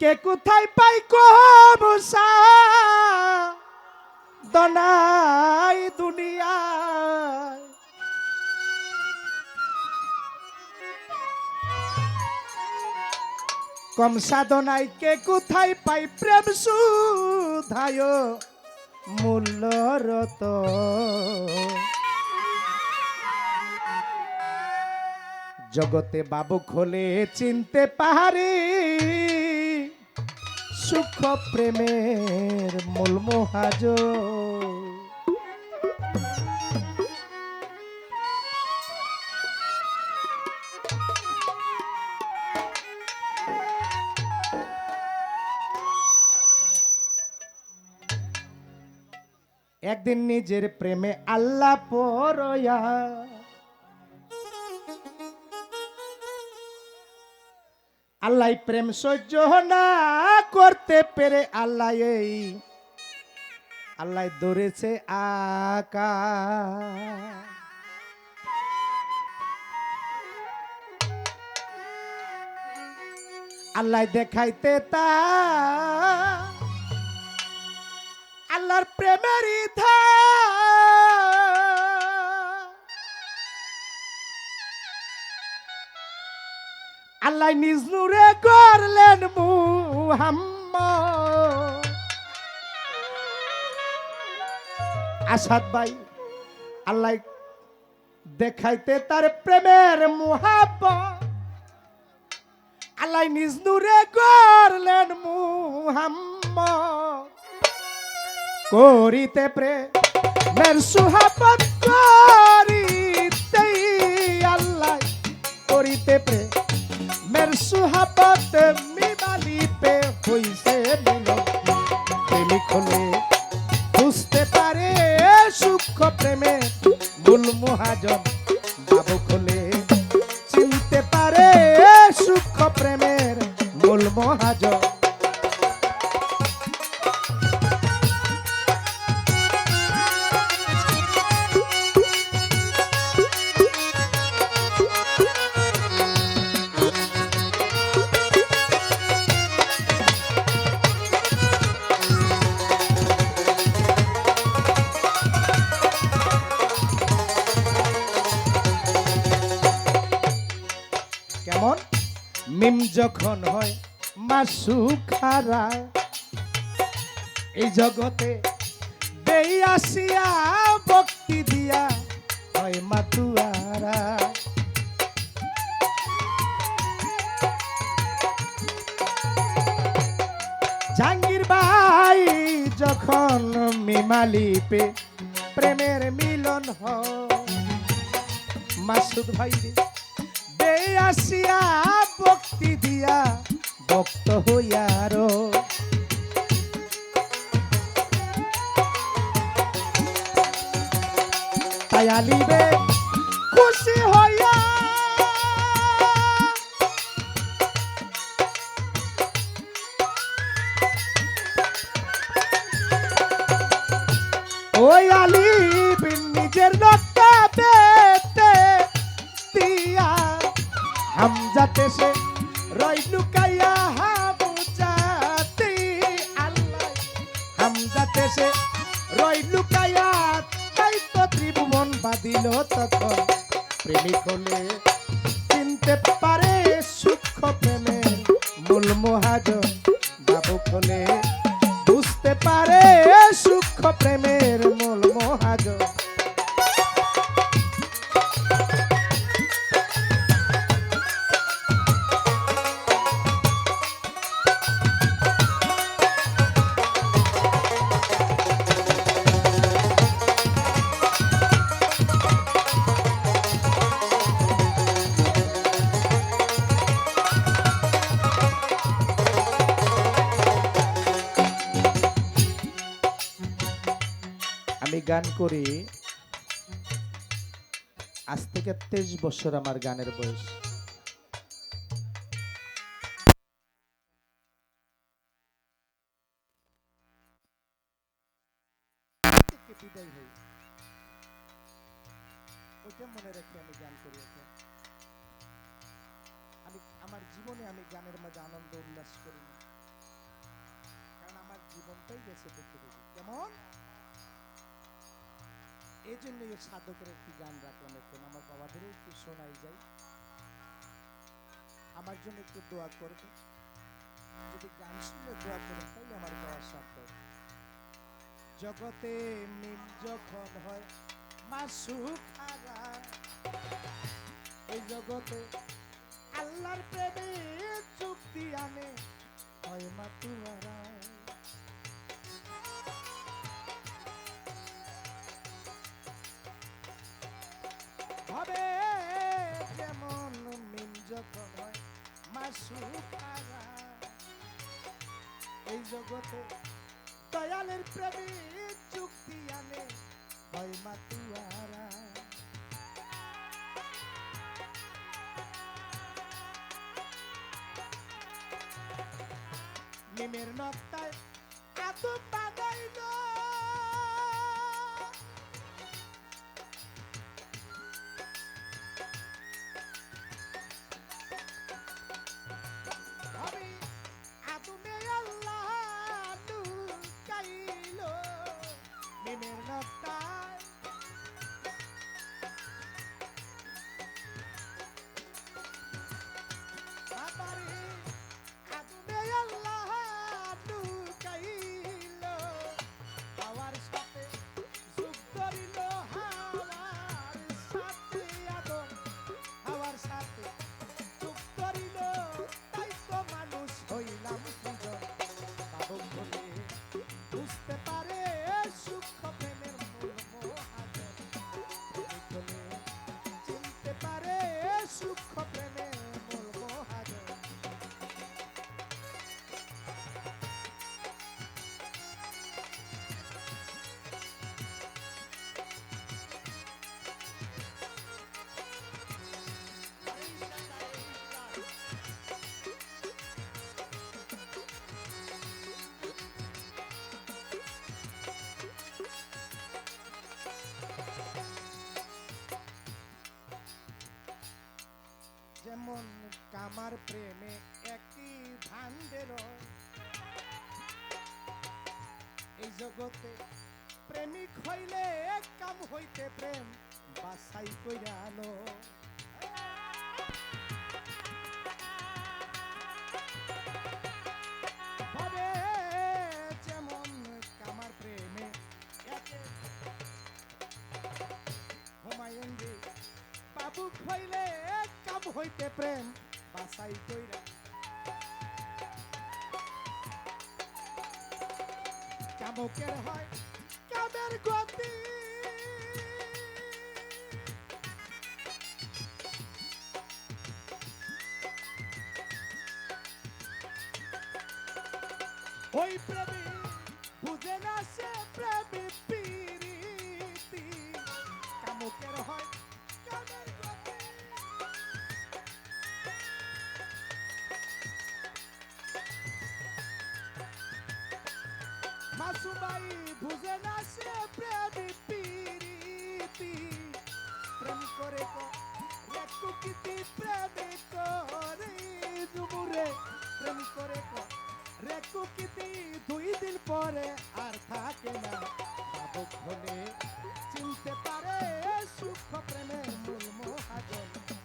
কে কোথায় পাই কমসা দনাই দুনিয়ায়। কম সাধনাই কে কোথায় পাই প্রেম সুধায়? মূল্যরত। জগতে বাবু খোলে চিনতে পাহাড়ি সুখ প্রেমের মূল একদিন নিজের প্রেমে আল্লাহ পরয়া। আল্লাহ প্রেম সহ্য না করতে পেরে আল্লাহ এই, আল্লাহ ধরেছে আকা আল্লাহ দেখাইতে তা, আল্লাহর প্রেমের আল্লাহ নিজ নূরে করলেন মুহাম্মদ। আসাদ ভাই, আল্লাহ দেখাইতে তার প্রেমের মুহাব্বত। আল্লাহ নিজ নূরে করলেন মুহাম্মদ। করিতে প্রেমের সুহাবত মহাজন। কেমন? মিম যখন হয় মাসু খারা এই জগতে দেই আসিয়া, ভক্তি দিয়া হয় মাতুয়ারা জাহাঙ্গীর ভাই যখন মিমালিপে প্রেমের মিলন হয়, মাসুদ ভাই দে আসিয়া, ভক্তি দিয়া ভক্ত হইয়ার তাই খুশি হইয়া ওই আলি নিজের নটা পেতে দিয়া হামজাতে সে রই লুকাইয়া হামজাতে আল্লাহ। হামজাতে সে রই লুকাইয়া তাই তো ত্রিভুবন বাদিল তখন। প্রেমিক হলে চিনতে পারে সূক্ষ্ম প্রেমের মূল মহাজন। বাবু খোলে বুঝতে পারে সূক্ষ্ম প্রেমের মূল মহাজন। গান করি, আজ থেকে তেইশ বছর আমার গানের বয়স। মনে আমি গান করি আমি, আমার জীবনে আমি গানের মধ্যে আনন্দ উল্লাস করি না। জীবনটাই গেছে দেখতে দেখি কেমন? এই এই সাধকের একটি গান রাখলাম এখন। আমার বাবাদেরও একটু শোনাই যায় আমার জন্য একটু দোয়া করবে যদি গান শুনে দোয়া করেন তাহলে আমার গাওয়ার সার্থক জগতে মিল যখন হয় মাসুক হারা এই জগতে আল্লাহর প্রেমে চুক্তি আনে, হয় মাতুয়ারা হবে মাসুকারা এই জগতে দয়ালের প্রেমে চুক্তি আনে হয় মাতুয়ারা। নিমের নক্তায় এত বানাইল নিমের নক্তায় যেমন কামার প্রেমে একই ভান্ডের এই জগতে প্রেমিক হইলে এক কাম হইতে প্রেম বাসাই কইরা আলো হবে যেমন হইতে প্রেম বাসাই কইরা কামকের হয় কামের গতি ওই প্রেমী বুঝে না সে প্রেমী পিরিতি কামকের হয় মাসুমাই বুঝে না সে প্রেমী পিরিতি। প্রেম করে রেকু কিতি প্রেমে করে জুমুরে প্রেম করে রেকু কিতি দুই দিন পরে আর থাকে না। ভাবুক হলে চিনতে পারে সুখ প্রেমের মূল মহাজন।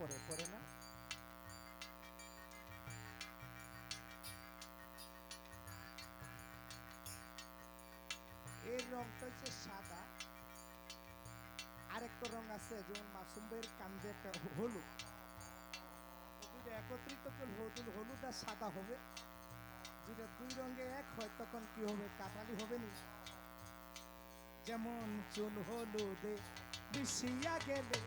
পড়ে পড়ে না? এর রংটা হচ্ছে সাদা। আরেকটা রং আছে, যেমন মাসুম ভাইয়ের কান্দে হলুদ। একত্রিত করলে হলুদ হলুদ আর সাদা হবে। দুই রঙে এক হয়, তখন কি হবে? কাটালি হবে নি? যেমন চুল হলুদে মিশিয়া গেলে।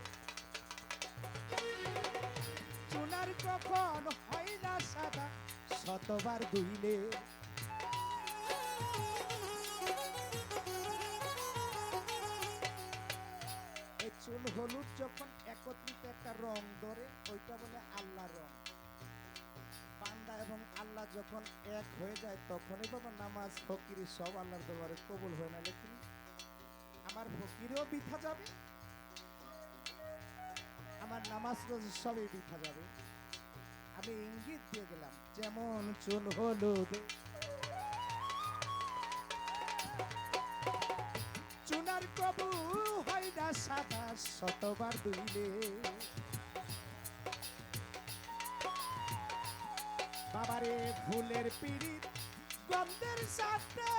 শতবার দুইলে। চুল হলুদ যখন একত্রিত একটা রং ধরে, ওইটা বলে আল্লাহ রং। বান্দা এবং আল্লাহ যখন এক হয়ে যায়, তখনই বাবা নামাজ ফকিরি সব আল্লাহর দরবারে কবুল হয় না, লেকিন আমার ফকিরও বিথা যাবে আমার নামাজ রোজ সবই বিথা যাবে। আমি ইঙ্গিত দিয়ে গেলাম যেমন চুল হলুদ। চুনার কবু হয় না সাদা, শতবার দুইলে। বাবারে, ফুলের পিড়ি গন্ধের সাথে।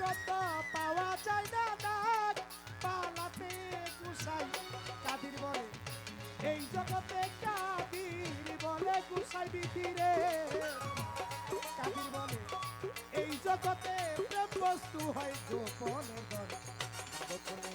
গন্ধ পাওয়া যায় না নাক পালাতে গুসাই কাদির বলে। এই জগতে কাদির বলে গুসাই বিধিরে কাদির বলে, এই জগতে প্রেম বস্তু হয় গোপনে গোপনে